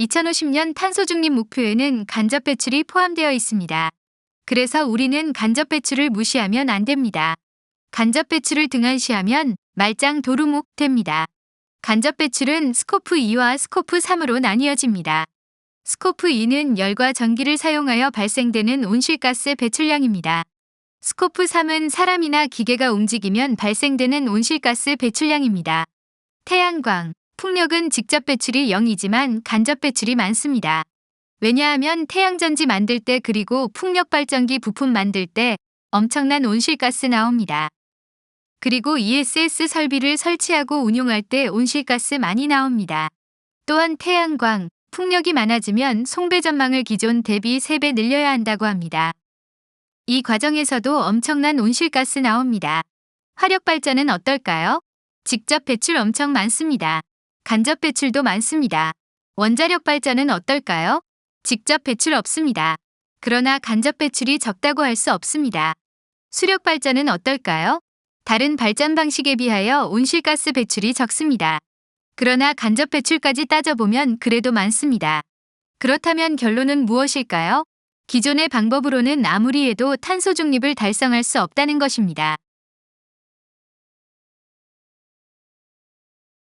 2050년 탄소 중립 목표에는 간접 배출이 포함되어 있습니다. 그래서 우리는 간접 배출을 무시하면 안 됩니다. 간접 배출을 등한시하면 말짱 도루묵 됩니다. 간접 배출은 스코프 2와 스코프 3으로 나뉘어집니다. 스코프 2는 열과 전기를 사용하여 발생되는 온실가스 배출량입니다. 스코프 3은 사람이나 기계가 움직이면 발생되는 온실가스 배출량입니다. 태양광, 풍력은 직접 배출이 0이지만 간접 배출이 많습니다. 왜냐하면 태양전지 만들 때 그리고 풍력 발전기 부품 만들 때 엄청난 온실가스 나옵니다. 그리고 ESS 설비를 설치하고 운용할 때 온실가스 많이 나옵니다. 또한 태양광, 풍력이 많아지면 송배 전망을 기존 대비 3배 늘려야 한다고 합니다. 이 과정에서도 엄청난 온실가스 나옵니다. 화력 발전은 어떨까요? 직접 배출 엄청 많습니다. 간접 배출도 많습니다. 원자력 발전은 어떨까요? 직접 배출 없습니다. 그러나 간접 배출이 적다고 할 수 없습니다. 수력 발전은 어떨까요? 다른 발전 방식에 비하여 온실가스 배출이 적습니다. 그러나 간접 배출까지 따져보면 그래도 많습니다. 그렇다면 결론은 무엇일까요? 기존의 방법으로는 아무리 해도 탄소 중립을 달성할 수 없다는 것입니다.